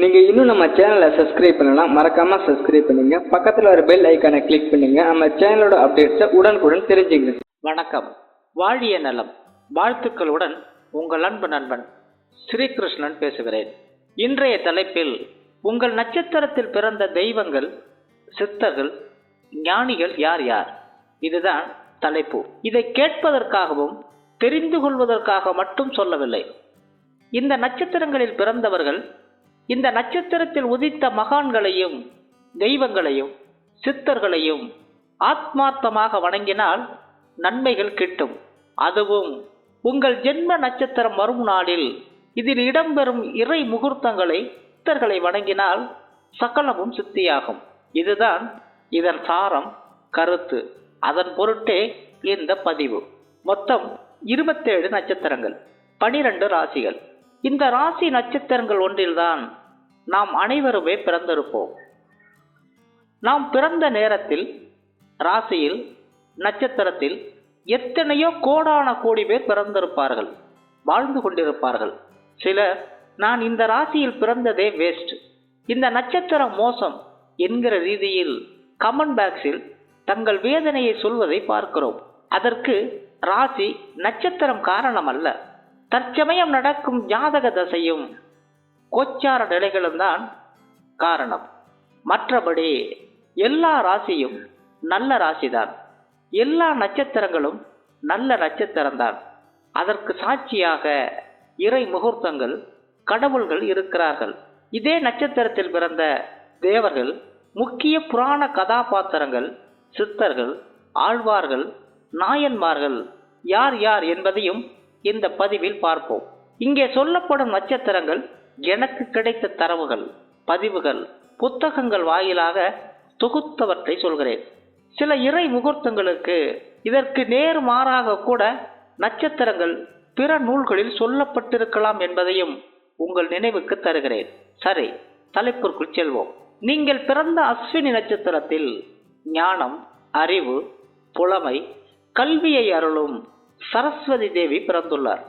நீங்கள் இன்னும் நம்ம சேனலை சப்ஸ்கிரைப் பண்ணலாம் மறக்காம சப்ஸ்கிரைப் பண்ணுங்க. பக்கத்தில் ஒரு பெல் ஐக்கானை கிளிக் பண்ணுங்க. நம்ம சேனலோட அப்டேட்ஸை உடனுக்குடன் தெரிஞ்சுங்க வணக்கம். வாழிய நலம். வாழ்த்துக்களுடன் உங்கள் அன்பு நண்பன் ஸ்ரீகிருஷ்ணன் பேசுகிறேன். இன்றைய தலைப்பில் உங்கள் நட்சத்திரத்தில் பிறந்த தெய்வங்கள் சித்தர்கள் ஞானிகள் யார் யார்? இதுதான் தலைப்பு. இதை கேட்பதற்காகவும் தெரிந்து கொள்வதற்காக மட்டும் சொல்லவில்லை. இந்த நட்சத்திரங்களில் பிறந்தவர்கள் இந்த நட்சத்திரத்தில் உதித்த மகான்களையும் தெய்வங்களையும் சித்தர்களையும் ஆத்மார்த்தமாக வணங்கினால் நன்மைகள் கிட்டும். அதுவும் உங்கள் ஜென்ம நட்சத்திரம் வரும் நாளில் இதில் இடம்பெறும் இறை முகூர்த்தங்களை சித்தர்களை வணங்கினால் சகலமும் சித்தியாகும். இதுதான் இதன் சாரம் கருத்து. அதன் பொருட்டே இந்த பதிவு. மொத்தம் இருபத்தேழு நட்சத்திரங்கள் பனிரெண்டு ராசிகள். இந்த ராசி நட்சத்திரங்கள் ஒன்றில்தான் நாம் அனைவருமே பிறந்திருப்போம். நாம் பிறந்த நேரத்தில் ராசியில் நட்சத்திரத்தில் எத்தனையோ கோடான கோடி பேர் பிறந்திருப்பார்கள் வாழ்ந்து கொண்டிருப்பார்கள். சிலர் நான் இந்த ராசியில் பிறந்ததே வேஸ்ட் இந்த நட்சத்திரம் மோசம் என்கிற ரீதியில் கமெண்ட் பாக்ஸில் தங்கள் வேதனையை சொல்வதை பார்க்கிறோம். அதற்கு ராசி நட்சத்திரம் காரணம் அல்ல தற்சமயம் நடக்கும் ஜாதக தசையும் கோச்சார நிலைகளும் தான் காரணம். மற்றபடி எல்லா ராசியும் நல்ல ராசிதான். எல்லா நட்சத்திரங்களும் நல்ல நட்சத்திரம்தான். அதற்கு சாட்சியாக இறை முகூர்த்தங்கள் கடவுள்கள் இருக்கிறார்கள். இதே நட்சத்திரத்தில் பிறந்த தேவர்கள் முக்கிய புராண கதாபாத்திரங்கள் சித்தர்கள் ஆழ்வார்கள் நாயன்மார்கள் யார் யார் என்பதையும் இந்த பதிவில் பார்ப்போம். இங்கே சொல்லப்படும் நட்சத்திரங்கள் எனக்கு கிடைத்த தரவுகள் பதிவுகள் புத்தகங்கள் வாயிலாக தொகுத்தவற்றை சொல்கிறேன். சில இறை முகூர்த்தங்களுக்கு இதற்கு நேர் மாறாக கூட நட்சத்திரங்கள் பிற நூல்களில் சொல்லப்பட்டிருக்கலாம் என்பதையும் உங்கள் நினைவுக்கு தருகிறேன். சரி தலைப்பிற்குள் செல்வோம். நீங்கள் பிறந்த அஸ்வினி நட்சத்திரத்தில் ஞானம் அறிவு புலமை கல்வியை அருளும் சரஸ்வதி தேவி பிறந்துள்ளார்.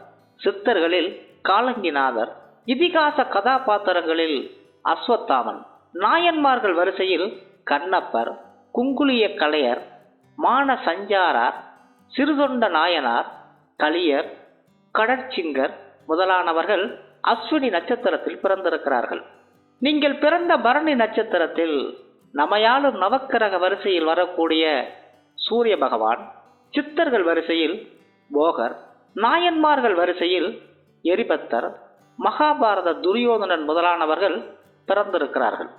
சித்தர்களில் காலங்கிநாதர் இதிகாச கதாபாத்திரங்களில் அஸ்வத்தாமன் நாயன்மார்கள் வரிசையில் கண்ணப்பர் குங்குளிய கலையர் மான சஞ்சாரார் சிறுதொண்ட நாயனார் கலியர் கடற்சிங்கர் முதலானவர்கள் அஸ்வினி நட்சத்திரத்தில் பிறந்திருக்கிறார்கள். நீங்கள் பிறந்த பரணி நட்சத்திரத்தில் நமையாளும் நவக்கிரக வரிசையில் வரக்கூடிய சூரிய பகவான் சித்தர்கள் வரிசையில் போகர் நாயன்மார்கள் வரிசையில் எரிபத்தர் மகாபாரத துரியோதனன் முதலானவர்கள் பிறந்திருக்கிறார்கள்.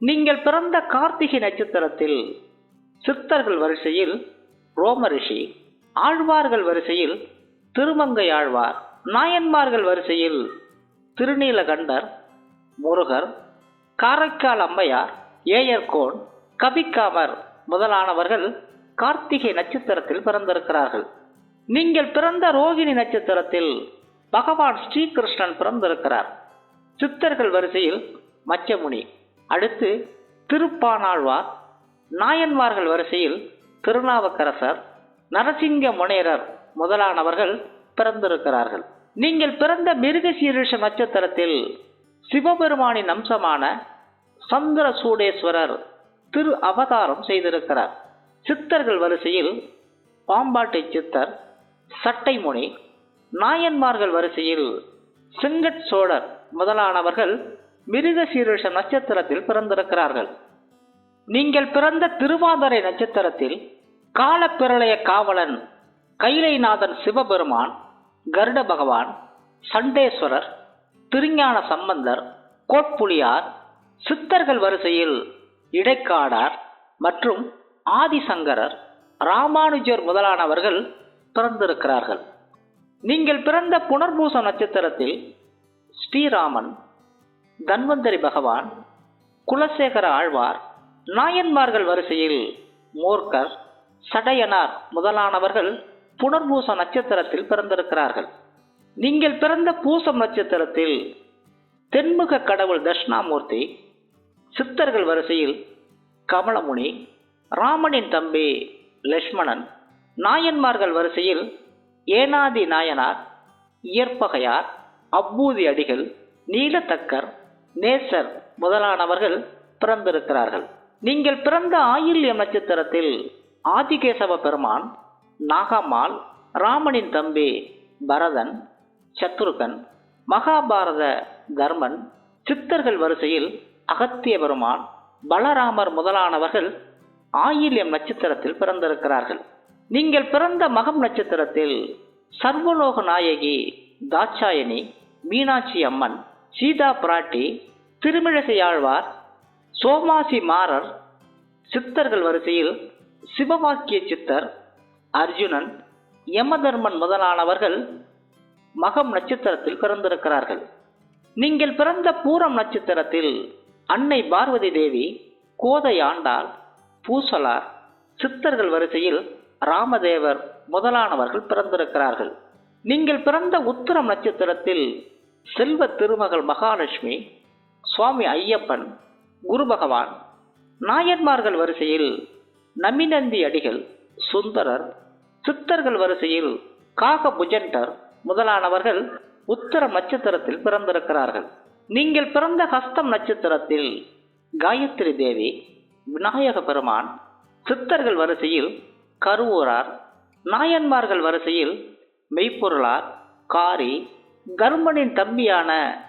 நீங்கள் பிறந்த கார்த்திகை நட்சத்திரத்தில் சித்தர்கள் வரிசையில் ரோமரிஷி ஆழ்வார்கள் வரிசையில் திருமங்கை ஆழ்வார் நாயன்மார்கள் வரிசையில் திருநீலகண்டர் முருகர் காரைக்கால் அம்மையார் ஏயர்கோன் கபிக்காமர் முதலானவர்கள் கார்த்திகை நட்சத்திரத்தில் பிறந்திருக்கிறார்கள். நீங்கள் பிறந்த ரோகிணி நட்சத்திரத்தில் பகவான் ஸ்ரீகிருஷ்ணன் பிறந்திருக்கிறார். சித்தர்கள் வரிசையில் மச்சமுனி அடுத்து திருப்பானாழ்வார் நாயன்மார்கள் வரிசையில் திருநாவுக்கரசர் நரசிங்க முனையரர் முதலானவர்கள் பிறந்திருக்கிறார்கள். நீங்கள் பிறந்த மிருகசீரிஷ நட்சத்திரத்தில் சிவபெருமானின் அம்சமான சந்திர சூடேஸ்வரர் திரு அவதாரம் செய்திருக்கிறார். சித்தர்கள் வரிசையில் பாம்பாட்டை சித்தர் சட்டைமுனி நாயன்மார்கள் வரிசையில் செங்கட் சோழர் முதலானவர்கள் மிருகசீரிஷ நட்சத்திரத்தில் பிறந்திருக்கிறார்கள். நீங்கள் பிறந்த திருவாதிரை நட்சத்திரத்தில் காலப்பிரளய காவலன் கைலைநாதன் சிவபெருமான் கருட பகவான் சண்டேஸ்வரர் திருஞான சம்பந்தர் கோட்புலியார் சித்தர்கள் வரிசையில் இடைக்காடார் மற்றும் ஆதிசங்கரர் ராமானுஜர் முதலானவர்கள் பிறந்திருக்கிறார்கள். நீங்கள் பிறந்த புனர்பூச நட்சத்திரத்தில் ஸ்ரீராமன் தன்வந்தரி பகவான் குலசேகர ஆழ்வார் நாயன்மார்கள் வரிசையில் மோர்கர் சடையனார் முதலானவர்கள் புனர்பூச நட்சத்திரத்தில் பிறந்திருக்கிறார்கள். நீங்கள் பிறந்த பூசம் நட்சத்திரத்தில் தென்முக கடவுள் தட்சிணாமூர்த்தி சித்தர்கள் வரிசையில் கமலமுனி ராமனின் தம்பி லக்ஷ்மணன் நாயன்மார்கள் வரிசையில் ஏனாதி நாயனார் இயற்பகையார் அப்பூதி அடிகள் நீலத்தக்கர் நேசர் முதலானவர்கள் பிறந்திருக்கிறார்கள். நீங்கள் பிறந்த ஆயில்யம் நட்சத்திரத்தில் ஆதிகேசவ பெருமான் நாகம்மாள் ராமனின் தம்பி பரதன் சத்ருகன் மகாபாரத தர்மன் சித்தர்கள் வரிசையில் அகத்திய பெருமான் பலராமர் முதலானவர்கள் ஆயில்யம் நட்சத்திரத்தில் பிறந்திருக்கிறார்கள். நீங்கள் பிறந்த மகம் நட்சத்திரத்தில் சர்வலோக நாயகி தாட்சாயணி மீனாட்சி அம்மன் சீதா பிராட்டி திருமிழசையாழ்வார் சோமாசி மாறர் சித்தர்கள் வரிசையில் சிவவாக்கிய சித்தர் அர்ஜுனன் யமதர்மன் முதலானவர்கள் மகம் நட்சத்திரத்தில் பிறந்திருக்கிறார்கள். நீங்கள் பிறந்த பூரம் நட்சத்திரத்தில் அன்னை பார்வதி தேவி கோதை ஆண்டாள் பூசலார் சித்தர்கள் வரிசையில் ராமதேவர் முதலானவர்கள் பிறந்திருக்கிறார்கள். நீங்கள் பிறந்த உத்திரம் நட்சத்திரத்தில் செல்வ திருமகள் மகாலட்சுமி சுவாமி ஐயப்பன் குரு பகவான் நாயன்மார்கள் வரிசையில் நமிநந்தி அடிகள் சுந்தரர் சித்தர்கள் வரிசையில் காக புஜண்டர் முதலானவர்கள் உத்தரம் நட்சத்திரத்தில் பிறந்திருக்கிறார்கள். நீங்கள் பிறந்த ஹஸ்தம் நட்சத்திரத்தில் காயத்ரி தேவி விநாயக பெருமான் சித்தர்கள் வரிசையில் கருவூரார் நாயன்மார்கள் வரிசையில் மெய்ப்பொருளார் காரி கர்மனின் தம்பியான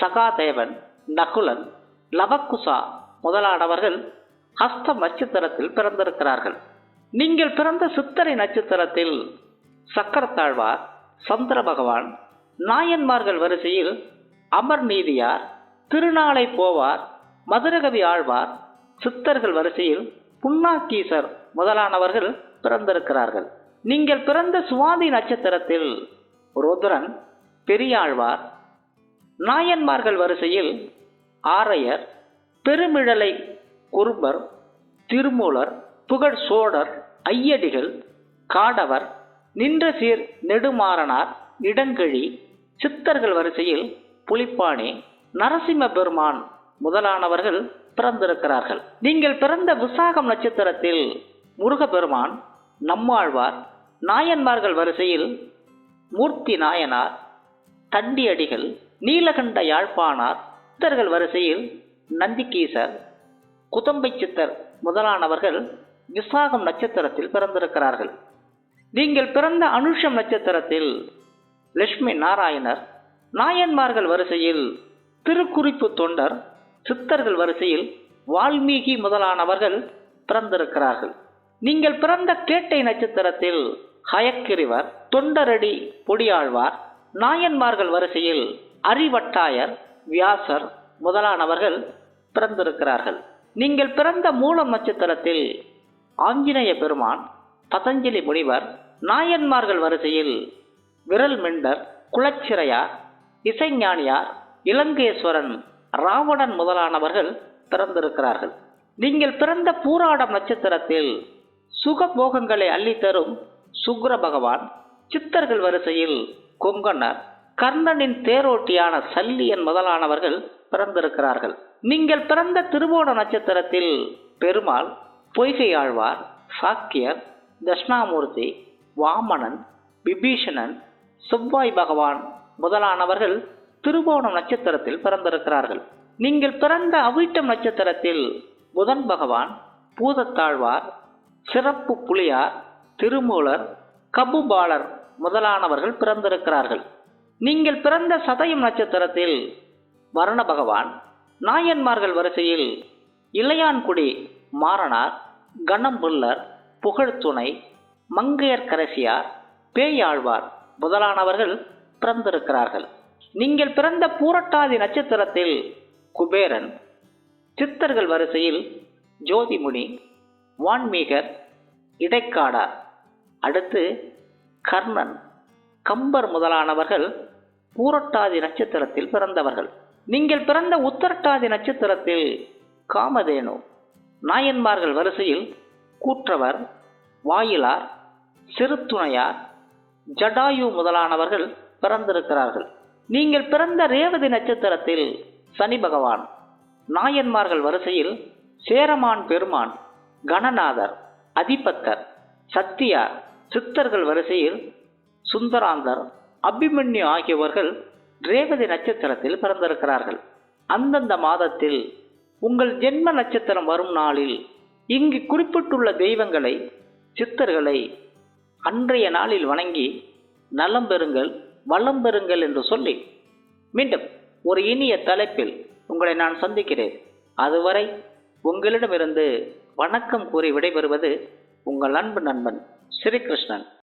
சகாதேவன் நகுலன் லவக்குசா முதலானவர்கள் ஹஸ்த நட்சத்திரத்தில் பிறந்திருக்கிறார்கள். நீங்கள் பிறந்த சித்திரை நட்சத்திரத்தில் சக்கரத்தாழ்வார் சந்திர பகவான் நாயன்மார்கள் வரிசையில் அமர் நீதியார் திருநாளை போவார் மதுரகவி ஆழ்வார் சித்தர்கள் வரிசையில் புன்னாக்கீசர் முதலானவர்கள் பிறந்திருக்கிறார்கள். நீங்கள் பிறந்த சுவாதி நட்சத்திரத்தில் ருத்ரன் பெரியாழ்வார் நாயன்மார்கள் வரிசையில் ஆரையர் பெருமிழலை குருபர் திருமூலர் புகழ் சோழர் ஐயடிகள் காடவர் நின்ற சீர் நெடுமாறனார் இடங்கழி சித்தர்கள் வரிசையில் புலிப்பாணி நரசிம்ம பெருமான் முதலானவர்கள் பிறந்திருக்கிறார்கள். நீங்கள் பிறந்த விசாகம் நட்சத்திரத்தில் முருகப்பெருமான் நம்மாழ்வார் நாயன்மார்கள் வரிசையில் மூர்த்தி நாயனார் தண்டியடிகள் நீலகண்ட யாழ்ப்பாணார் சித்தர்கள் வரிசையில் நந்திகீசர் குதம்பை சித்தர் முதலானவர்கள் விசாகம் நட்சத்திரத்தில் பிறந்திருக்கிறார்கள். நீங்கள் பிறந்த அனுஷம் நட்சத்திரத்தில் லட்சுமி நாராயணர் நாயன்மார்கள் வரிசையில் திருக்குறிப்பு தொண்டர் சித்தர்கள் வரிசையில் வால்மீகி முதலானவர்கள் பிறந்திருக்கிறார்கள். நீங்கள் பிறந்த கேட்டை நட்சத்திரத்தில் ஹயக்கிரிவர் தொண்டரடி பொடியாழ்வார் நாயன்மார்கள் வரிசையில் அறிவட்டாயர் வியாசர் முதலானவர்கள் பிறந்திருக்கிறார்கள். நீங்கள் பிறந்த மூலம் நட்சத்திரத்தில் ஆஞ்சநேய பெருமான் பதஞ்சலி முனிவர் நாயன்மார்கள் வரிசையில் விரல் மிண்டர் குலச்சிறையார் இசைஞானியார் இலங்கேஸ்வரன் ராவணன் முதலானவர்கள் பிறந்திருக்கிறார்கள். நீங்கள் பிறந்த பூராடம் நட்சத்திரத்தில் சுகபோகங்களை அள்ளித்தரும் சுக்ர பகவான் சித்தர்கள் வரிசையில் கொங்கணர் கர்ணனின் தேரோட்டியான சல்லியன் முதலானவர்கள் பிறந்திருக்கிறார்கள். நீங்கள் பிறந்த திருவோண நட்சத்திரத்தில் பெருமாள் பொய்கை ஆழ்வார் சாக்கியர் தட்சிணாமூர்த்தி வாமணன் விபீஷணன் செவ்வாய் பகவான் முதலானவர்கள் திருவோணம் நட்சத்திரத்தில் பிறந்திருக்கிறார்கள். நீங்கள் பிறந்த அவிட்டம் நட்சத்திரத்தில் புதன் பகவான் பூதத்தாழ்வார் சிறப்பு புலியார் திருமூலர் கபுபாலர் முதலானவர்கள் பிறந்திருக்கிறார்கள். நீங்கள் பிறந்த சதயம் நட்சத்திரத்தில் வருண பகவான் நாயன்மார்கள் வரிசையில் இளையான்குடி மாறனார் கணம்புல்லர் புகழ்துணை மங்கையர்கரசியார் பேயாழ்வார் முதலானவர்கள் பிறந்திருக்கிறார்கள். நீங்கள் பிறந்த பூரட்டாதி நட்சத்திரத்தில் குபேரன் சித்தர்கள் வரிசையில் ஜோதிமுனி வான்மீகர் இடைக்காடார் அடுத்து கர்ணன். கம்பர் முதலானவர்கள் பூரட்டாதி நட்சத்திரத்தில் பிறந்தவர்கள். நீங்கள் பிறந்த உத்தரட்டாதி நட்சத்திரத்தில் காமதேனு. நாயன்மார்கள் வரிசையில் கூற்றவர் வாயிலார் சிறுத்துணையார் ஜடாயு முதலானவர்கள் பிறந்திருக்கிறார்கள். நீங்கள் பிறந்த ரேவதி நட்சத்திரத்தில் சனி பகவான். நாயன்மார்கள் வரிசையில் சேரமான் பெருமான். கணநாதர் அதிபத்தர் சத்தியார் சித்தர்கள் வரிசையில் சுந்தராந்தர் அபிமன்யு ஆகியவர்கள் ரேவதி நட்சத்திரத்தில் பிறந்திருக்கிறார்கள். அந்தந்த மாதத்தில் உங்கள் ஜென்ம நட்சத்திரம் வரும் நாளில் இங்கு குறிப்பிட்டுள்ள தெய்வங்களை சித்தர்களை அன்றைய நாளில் வணங்கி நலம் பெறுங்கள் வளம் பெறுங்கள் என்று சொல்லி மீண்டும் ஒரு இனிய தலைப்பில் உங்களை நான் சந்திக்கிறேன். அதுவரை உங்களிடமிருந்து வணக்கம் கூறி விடைபெறுவது உங்கள் அன்பு நண்பன் ஸ்ரீகிருஷ்ணன்.